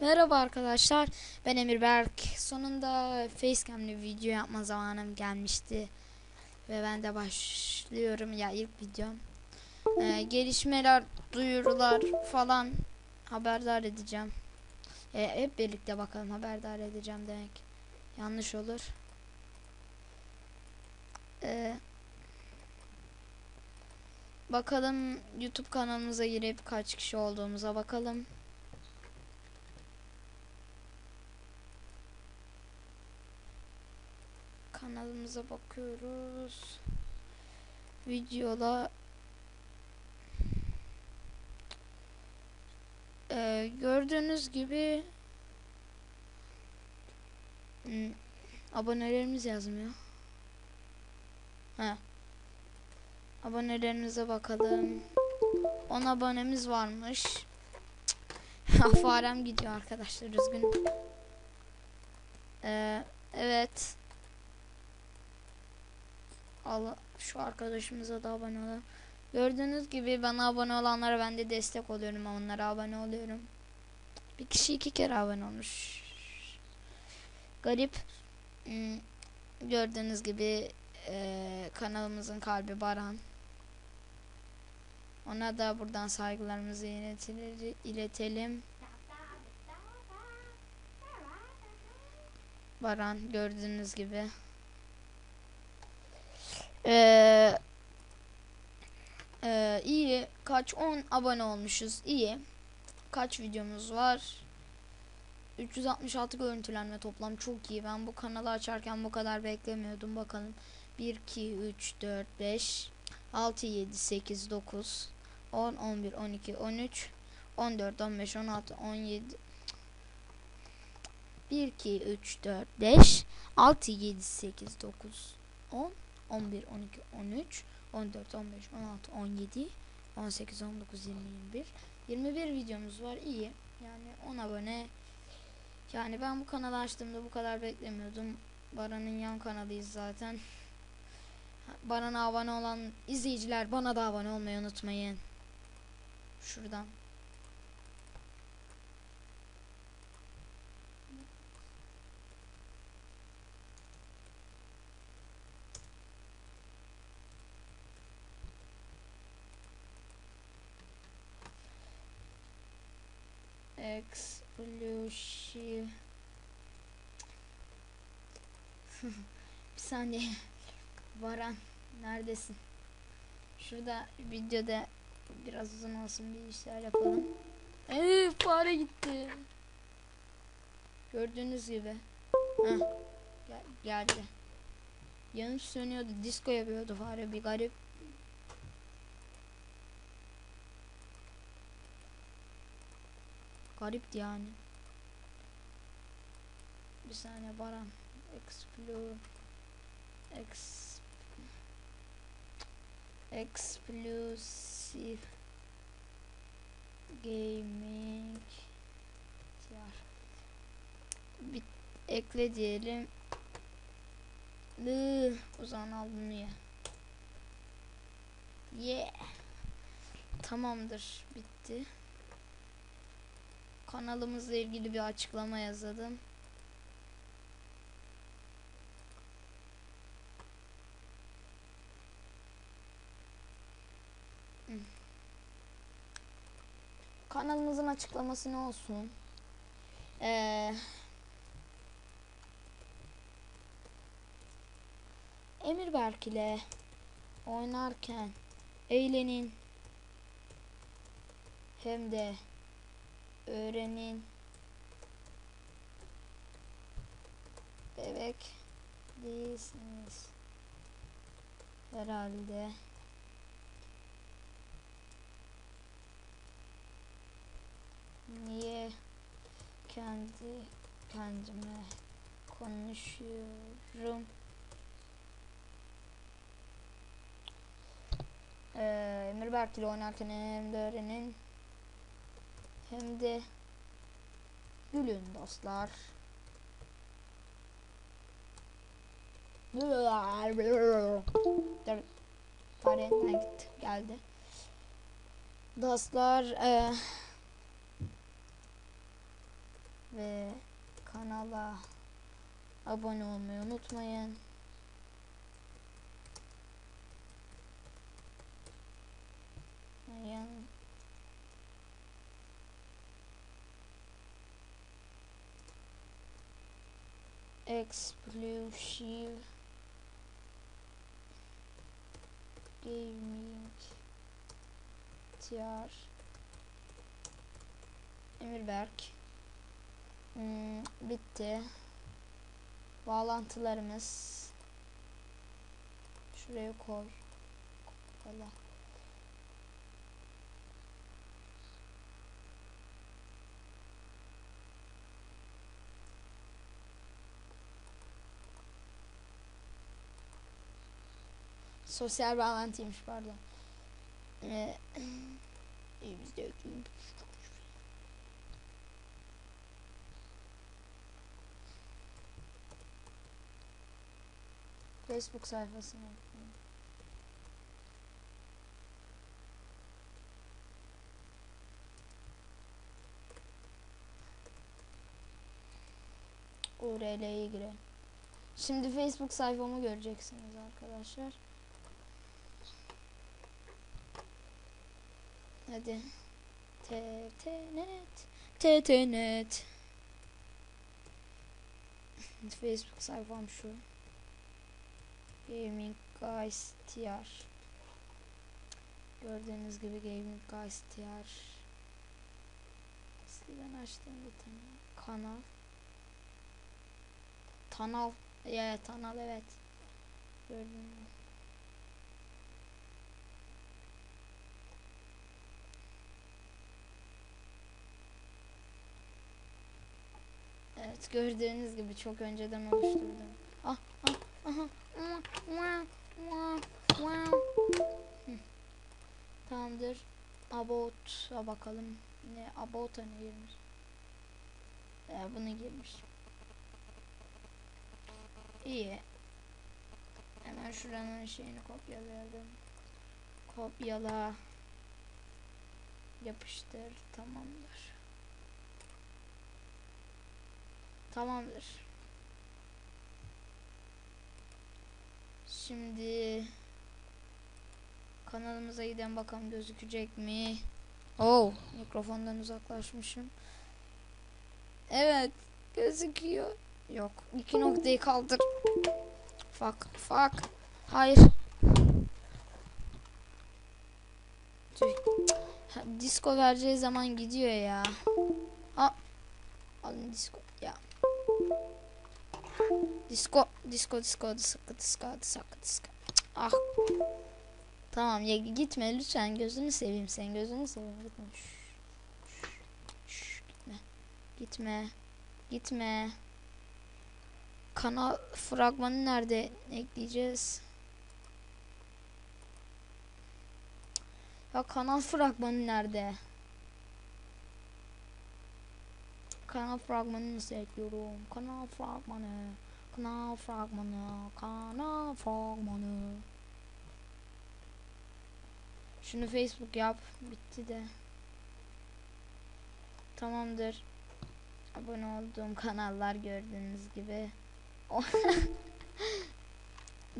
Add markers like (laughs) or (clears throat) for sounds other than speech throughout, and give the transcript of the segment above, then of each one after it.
Merhaba arkadaşlar. Ben Emir Berk. Sonunda facecam'li video yapma zamanım gelmişti. Ve ben de başlıyorum ya ilk videom. Ee, gelişmeler, duyurular falan haberdar edeceğim. Ee, hep birlikte bakalım haberdar edeceğim demek. Yanlış olur. Ee, bakalım YouTube kanalımıza girip kaç kişi olduğumuza bakalım. Kanalımıza bakıyoruz. Videoda Ee, gördüğünüz gibi hmm, abonelerimiz yazmıyor. Ha. Abonelerimize bakalım. 10 abonemiz varmış. (laughs) Farem gidiyor arkadaşlar üzgünüm. Ee, evet. Allah şu arkadaşımıza da abone olalım. Gördüğünüz gibi bana abone olanlara ben de destek oluyorum. Onlara abone oluyorum. Bir kişi iki kere abone olmuş. Garip. Hmm, Gördüğünüz gibi eee, kanalımızın kalbi Baran. Ona da buradan saygılarımızı iletilir- iletelim. Baran gördüğünüz gibi. Ee, e, iyi. Kaç 10 abone olmuşuz. İyi. Kaç videomuz var? 366 görüntülenme toplam çok iyi. Ben bu kanalı açarken bu kadar beklemiyordum. Bakalım. 1 2 3 4 5 6 7 8 9 10 11 12 13 14 15 16 17 1 2 3 4 5 6 7 8 9 10 11, 12, 13, 14, 15, 16, 17, 18, 19, 20, 21. 21 videomuz var. iyi. Yani 10 abone. Yani ben bu kanalı açtığımda bu kadar beklemiyordum. Baran'ın yan kanalıyız zaten. Baran'a abone olan izleyiciler bana da abone olmayı unutmayın. Şuradan. Exclusive (laughs) Bir saniye Varan neredesin? Şurada videoda biraz uzun olsun bir işler yapalım. Eee fare gitti. Gördüğünüz gibi. Heh, gel, geldi. Yanıp sönüyordu. Disco yapıyordu fare bir garip. Garipti yani. Bir saniye Baran. Explore. Ex Exclusive Gaming var. Bir ekle diyelim. Lı, o zaman al bunu ya. Yeah. Tamamdır. Bitti. Kanalımızla ilgili bir açıklama yazalım. Kanalımızın açıklaması ne olsun? Ee, Emir Berk ile oynarken eğlenin hem de öğrenin. Bebek değilsiniz. Herhalde. Niye kendi kendime konuşuyorum? Ee, Emir Berk ile oynarken öğrenin hem de gülün dostlar. Faretten gitti geldi. Dostlar e, ve kanala abone olmayı unutmayın. Exclusive Gaming. TR Emirberk hmm, bitti. Bağlantılarımız. Şuraya koy. Allah Sosyal bağlantıymış pardon. Ee, ekleyelim. (clears throat) Facebook sayfasına. URL'ye girelim. Şimdi Facebook sayfamı göreceksiniz arkadaşlar. Hadi. TTNet. TTNet. (laughs) Facebook sayfam şu. Gaming Guys TR. Gördüğünüz gibi Gaming Guys TR. Eskiden açtığım bir tane kanal. Tanal. Ya Tanal evet. Gördüğünüz gibi. Evet gördüğünüz gibi çok önceden oluşturdum. Ah ah aha. Tamamdır. About'a bakalım. Ne about'a ne girmiş? Ee, bunu girmiş. İyi. Hemen şuranın şeyini kopyalayalım. Kopyala. Yapıştır. Tamamdır. Tamamdır. Şimdi kanalımıza giden bakalım gözükecek mi? Oh, mikrofondan uzaklaşmışım. Evet, gözüküyor. Yok, iki noktayı kaldır. Fuck, fuck. Hayır. Tüh. Ha, Disco vereceği zaman gidiyor ya. Ha. Alın disco ya. Disco, disco, disco, disco, disco, disco, disco. Ah. Tamam ya gitme lütfen gözünü seveyim sen gözünü seveyim gitme. Şş, şş, gitme. Gitme. Gitme. Kanal fragmanı nerede ekleyeceğiz? Ya kanal fragmanı nerede? Kanal fragmanı nasıl ekliyorum? Kanal fragmanı. Kanal fragmanı. Kanal fragmanı. Şunu Facebook yap. Bitti de. Tamamdır. Abone olduğum kanallar gördüğünüz gibi. (laughs)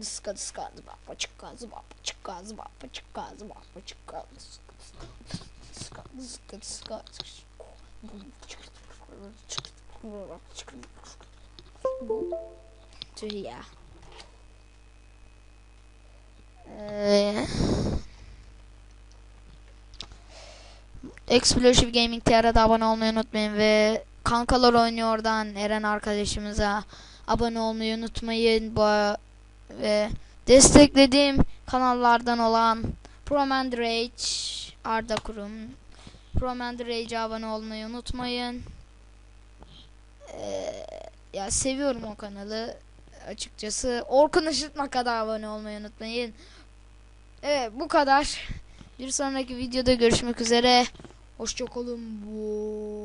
Diska diska zıbapa çıkka zıbapa çıkka zıbapa çıkka zıbapa çıkka diska diska diska Tüh ya. Ee, Explosive Gaming TR'de abone olmayı unutmayın ve kankalar oynuyordan Eren arkadaşımıza abone olmayı unutmayın bu ve desteklediğim kanallardan olan Promand Rage Arda Kurum Promand Rage'e abone olmayı unutmayın. Ee, ya seviyorum o kanalı açıkçası. Orkun Işıtmak'a da abone olmayı unutmayın. Evet bu kadar. Bir sonraki videoda görüşmek üzere. Hoşçakalın. Wow.